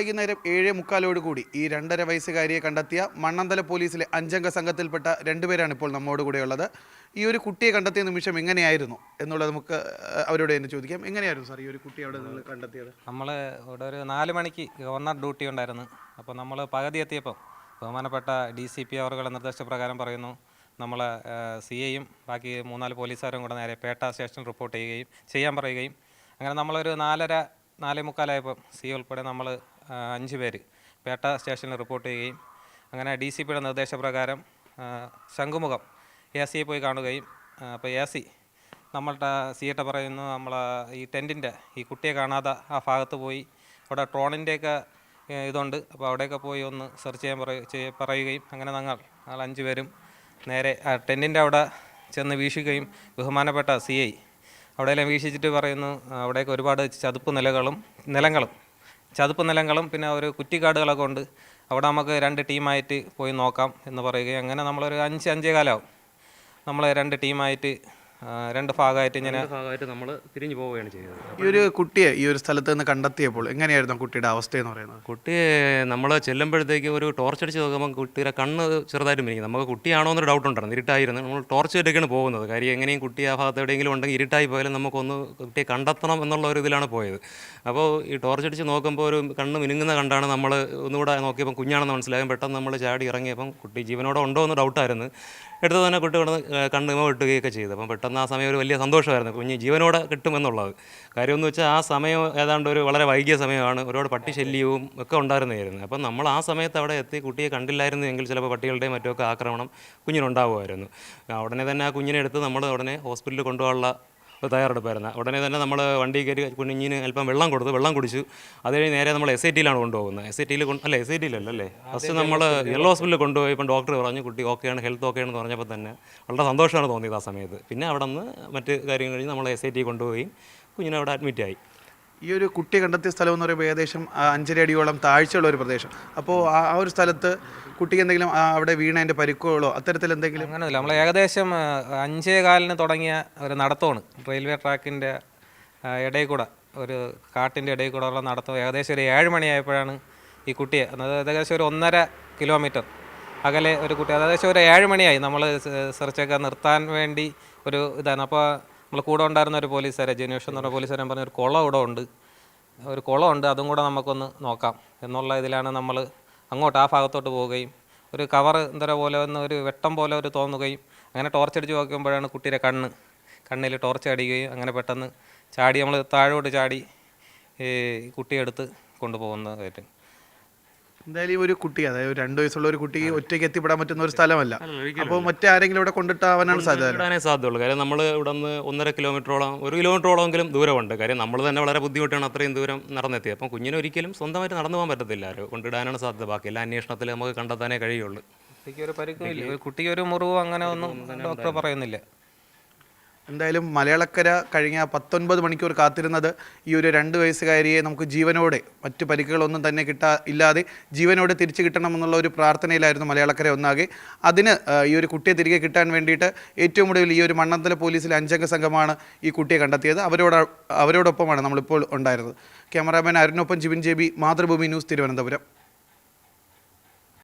വൈകുന്നേരം ഏഴ് മുക്കാലോടുകൂടി ഈ രണ്ടര വയസ്സുകാരിയെ കണ്ടെത്തിയ മണ്ണന്തല പോലീസിലെ അഞ്ചംഗ സംഘത്തിൽപ്പെട്ട രണ്ടുപേരാണ് ഇപ്പോൾ നമ്മോട് കൂടെയുള്ളത്. ഈ ഒരു കുട്ടിയെ കണ്ടെത്തിയ നിമിഷം എങ്ങനെയായിരുന്നു എന്നുള്ളത് നമുക്ക് അവരോട് തന്നെ ചോദിക്കാം. എങ്ങനെയായിരുന്നു സാർ ഈ ഒരു കുട്ടി അവിടെ നിങ്ങൾ കണ്ടെത്തിയത്? നമ്മൾ ഇവിടെ ഒരു നാല് മണിക്ക് ഗവർണർ ഡ്യൂട്ടി ഉണ്ടായിരുന്നു. അപ്പോൾ നമ്മൾ പകുതി എത്തിയപ്പോൾ ബഹുമാനപ്പെട്ട ഡി സി പി അവരുടെ നിർദ്ദേശപ്രകാരം പറയുന്നു നമ്മൾ സി എയും ബാക്കി മൂന്നാൽ പോലീസുകാരും കൂടെ നേരെ പേട്ട സ്റ്റേഷനിൽ റിപ്പോർട്ട് ചെയ്യുകയും ചെയ്യാൻ പറയുകയും. അങ്ങനെ നമ്മളൊരു നാലര നാലേ മുക്കാലായപ്പോൾ സി ഉൾപ്പെടെ നമ്മൾ അഞ്ച് പേര്. പേട്ട സ്റ്റേഷനിൽ റിപ്പോർട്ട് ചെയ്യുകയും അങ്ങനെ ഡി സി പിയുടെ നിർദ്ദേശപ്രകാരം ശംഖുമുഖം എ സിയെ പോയി കാണുകയും അപ്പോൾ എ സി നമ്മളുടെ സിയേട്ട പറയുന്നു നമ്മൾ ഈ ടെന്റിന്റെ ഈ കുട്ടിയെ കാണാതെ ആ ഭാഗത്ത് പോയി അവിടെ ട്രോണിന്റെയൊക്കെ ഇതുണ്ട്. അപ്പോൾ അവിടെയൊക്കെ പോയി ഒന്ന് സെർച്ച് ചെയ്യാൻ പറയ പറയുകയും അങ്ങനെ ഞങ്ങൾ ഞങ്ങൾ അഞ്ച് പേരും നേരെ ആ ടെന്റിന്റെ അവിടെ ചെന്ന് വീക്ഷിക്കുകയും ബഹുമാനപ്പെട്ട സി ഐ അവിടെയെല്ലാം വീക്ഷിച്ചിട്ട് പറയുന്നു അവിടെയൊക്കെ ഒരുപാട് ചതുപ്പ് നിലകളും നിലങ്ങളും ചതുപ്പ് നിലങ്ങളും പിന്നെ ഒരു കുറ്റിക്കാടുകളൊക്കെ ഉണ്ട്. അവിടെ നമുക്ക് രണ്ട് ടീമായിട്ട് പോയി നോക്കാം എന്ന് പറയുകയും അങ്ങനെ നമ്മളൊരു അഞ്ച് അഞ്ചേ കാലാവും നമ്മൾ രണ്ട് ടീമായിട്ട് രണ്ട് ഭാഗമായിട്ട് ഇങ്ങനെ ഭാഗമായിട്ട് നമ്മൾ തിരിഞ്ഞു പോവുകയാണ് ചെയ്തത് ഈ ഒരു കുട്ടിയെ ഈ ഒരു സ്ഥലത്ത് നിന്ന് കണ്ടെത്തിയപ്പോൾ എങ്ങനെയായിരുന്നു കുട്ടിയുടെ അവസ്ഥ എന്ന് പറയുന്നത്? കുട്ടിയെ നമ്മൾ ചെല്ലുമ്പോഴത്തേക്ക് ഒരു ടോർച്ച് അടിച്ച് നോക്കുമ്പോൾ കുട്ടിയുടെ കണ്ണ് ചെറുതായിട്ട് മിനിക്കും നമുക്ക് കുട്ടിയാണോ എന്നൊരു ഡൗട്ട് ഉണ്ടായിരുന്നു ഇരുട്ടായിരുന്നു. നമ്മൾ ടോർച്ച് ഇട്ടൊക്കെയാണ് പോകുന്നത്. കാര്യം എങ്ങനെയും കുട്ടി ആ ഭാഗത്ത് എവിടെയെങ്കിലും ഉണ്ടെങ്കിൽ ഇരുട്ടായി പോയാലും നമുക്കൊന്ന് കുട്ടിയെ കണ്ടെത്തണം എന്നുള്ള ഒരു ഇതിലാണ് പോയത്. അപ്പോൾ ഈ ടോർച്ച് അടിച്ച് നോക്കുമ്പോൾ ഒരു കണ്ണ് മിനുങ്ങുന്ന കണ്ടാണ് നമ്മൾ ഒന്നുകൂടെ നോക്കിയപ്പോൾ കുഞ്ഞാണെന്ന് മനസ്സിലാകും പെട്ടെന്ന് നമ്മൾ ചാടി ഇറങ്ങിയപ്പം കുട്ടി ജീവനോടെ ഉണ്ടോ എന്ന് ഡൗട്ടായിരുന്നു എടുത്ത് തന്നെ കുട്ടി കിടന്ന് കണ്ണുമ കിട്ടുകയൊക്കെ ചെയ്തു. അപ്പം പെട്ടെന്ന് ആ സമയം ഒരു വലിയ സന്തോഷമായിരുന്നു. കുഞ്ഞ് ജീവനോടെ കിട്ടുമെന്നുള്ളത്. കാര്യമെന്ന് വെച്ചാൽ ആ സമയം ഏതാണ്ട് ഒരു വളരെ വൈകിയ സമയമാണ്. ഒരുപാട് പട്ടി ശല്യവും ഒക്കെ ഉണ്ടായിരുന്നതായിരുന്നു. അപ്പം നമ്മൾ ആ സമയത്ത് അവിടെ എത്തി കുട്ടിയെ കണ്ടില്ലായിരുന്നു എങ്കിൽ ചിലപ്പോൾ പട്ടികളുടെയും മറ്റുമൊക്കെ ആക്രമണം കുഞ്ഞിനുണ്ടാവുമായിരുന്നു. ഉടനെ തന്നെ ആ കുഞ്ഞിനെ എടുത്ത് നമ്മൾ ഉടനെ ഹോസ്പിറ്റലിൽ കൊണ്ടുപോകാനുള്ള തയ്യാറെടുപ്പായിരുന്നു. ഉടനെ തന്നെ നമ്മൾ വണ്ടി കയറി കുഞ്ഞിന് അല്പം വെള്ളം കൊടുത്ത് വെള്ളം കുടിച്ചു. അത് കഴിഞ്ഞ് നേരെ നമ്മൾ എസ് ഐ ടിയിലാണ് കൊണ്ടുപോകുന്നത്. എസ് ഐ ടിയിൽ അല്ല എസ് ഐ ടിയിലല്ലേ ഫസ്റ്റ് നമ്മൾ യെല്ലോ ഹോസ്പിറ്റലിൽ കൊണ്ടുപോയി ഇപ്പം ഡോക്ടർ പറഞ്ഞു കുട്ടി ഓക്കെയാണ് ഹെൽത്ത് ഓക്കെയാണെന്ന് പറഞ്ഞപ്പോൾ തന്നെ വളരെ സന്തോഷമാണ് തോന്നിയത് ആ സമയത്ത്. പിന്നെ അവിടെ നിന്ന് മറ്റ് കാര്യങ്ങൾ കഴിഞ്ഞ് നമ്മൾ എസ് ഐ ടി കൊണ്ടുപോയി കുഞ്ഞിനെ അവിടെ അഡ്മിറ്റ് ആയി. ഈ ഒരു കുട്ടി കണ്ടെത്തിയ സ്ഥലം എന്ന് പറയുമ്പോൾ ഏകദേശം അഞ്ചര അടിയോളം താഴ്ചയുള്ള ഒരു പ്രദേശം. അപ്പോൾ ആ ഒരു സ്ഥലത്ത് കുട്ടിക്ക് എന്തെങ്കിലും അവിടെ വീണതിന്റെ പരിക്കുകളോ അത്തരത്തിൽ എന്തെങ്കിലും? അങ്ങനെയല്ല നമ്മൾ ഏകദേശം അഞ്ചേ കാലിന് തുടങ്ങിയ ഒരു നടത്തമാണ്. റെയിൽവേ ട്രാക്കിന്റെ ഇടയിൽ കൂടെ ഒരു കാട്ടിന്റെ ഇടയിൽ കൂടെ ഉള്ള നടത്തം ഏകദേശം ഒരു ഏഴ് മണിയായപ്പോഴാണ് ഈ കുട്ടിയെ അതായത് ഏകദേശം ഒരു ഒന്നര കിലോമീറ്റർ അകലെ ഒരു കുട്ടി ഏകദേശം ഒരു ഏഴ് മണിയായി നമ്മൾ സെർച്ചൊക്കെ നിർത്താൻ വേണ്ടി ഒരു ഇതാണ്. അപ്പോൾ നമ്മൾ കൂടെ ഉണ്ടായിരുന്ന ഒരു പോലീസുകാരെ ജനേഷ് എന്ന് പറഞ്ഞ പോലീസുകാരൻ പറഞ്ഞ ഒരു കുളം ഇവിടെ ഉണ്ട്. ഒരു കുളമുണ്ട് അതും കൂടെ നമുക്കൊന്ന് നോക്കാം എന്നുള്ള ഇതിലാണ് നമ്മൾ അങ്ങോട്ട് ആ ഭാഗത്തോട്ട് പോവുകയും ഒരു കവർ എന്തര പോലെ ഒന്ന് ഒരു വെട്ടം പോലെ ഒരു തോന്നുകയും അങ്ങനെ ടോർച്ച് അടിച്ച് നോക്കുമ്പോഴാണ് കുട്ടിയുടെ കണ്ണ്. കണ്ണിൽ ടോർച്ച് അടിക്കുകയും അങ്ങനെ പെട്ടെന്ന് ചാടി നമ്മൾ താഴോട്ട് ചാടി കുട്ടിയെടുത്ത് കൊണ്ടുപോകുന്നതായിട്ട്. എന്തായാലും ഈ ഒരു കുട്ടി അതായത് ഒരു രണ്ട് വയസ്സുള്ള ഒരു കുട്ടി ഒറ്റയ്ക്ക് എത്തിപ്പെടാൻ പറ്റുന്ന ഒരു സ്ഥലമല്ല. അപ്പോൾ മറ്റാരെങ്കിലും ഇവിടെ കൊണ്ടിട്ടാവാനാണ് സാധ്യത സാധ്യതയുള്ളൂ. കാര്യം നമ്മൾ ഇവിടെ നിന്ന് ഒന്നര കിലോമീറ്ററോളം ഒരു കിലോമീറ്ററോളമെങ്കിലും ദൂരമുണ്ട്. കാര്യം നമ്മൾ തന്നെ വളരെ ബുദ്ധിമുട്ടാണ് അത്രയും ദൂരം നടന്നെത്തിയത്. അപ്പം കുഞ്ഞിനെ ഒരിക്കലും സ്വന്തമായിട്ട് നടന്നു പോകാൻ പറ്റത്തില്ല. ആരും കൊണ്ടിടാനാണ് സാധ്യത. ബാക്കി എല്ലാ അന്വേഷണത്തിൽ നമുക്ക് കണ്ടെത്താനേ കഴിയുള്ളൂ. കുട്ടിക്ക് ഒരു പരിക്കും ഇല്ല. ഒരു കുട്ടിക്ക് ഒരു മുറിവോ അങ്ങനെ ഒന്നും ഡോക്ടർ പറയുന്നില്ല. എന്തായാലും മലയാളക്കര കഴിഞ്ഞ പത്തൊൻപത് മണിക്കൂർ കാത്തിരുന്നത് ഈ ഒരു രണ്ട് വയസ്സുകാരിയെ നമുക്ക് ജീവനോടെ മറ്റു പരിക്കുകളൊന്നും തന്നെ കിട്ടാ ഇല്ലാതെ ജീവനോടെ തിരിച്ചു കിട്ടണമെന്നുള്ള ഒരു പ്രാർത്ഥനയിലായിരുന്നു മലയാളക്കര ഒന്നാകെ. അതിന് ഈ ഒരു കുട്ടിയെ തിരികെ കിട്ടാൻ വേണ്ടിയിട്ട് ഏറ്റവും ഒടുവിൽ ഈ ഒരു മണ്ണന്തല പോലീസിലെ അഞ്ചംഗ സംഘമാണ് ഈ കുട്ടിയെ കണ്ടെത്തിയത്. അവരോട് അവരോടൊപ്പമാണ് നമ്മളിപ്പോൾ ഉണ്ടായിരുന്നത്. Cameraman അരുണൊപ്പം Jibin J B Mathrubhumi news Thiruvananthapuram.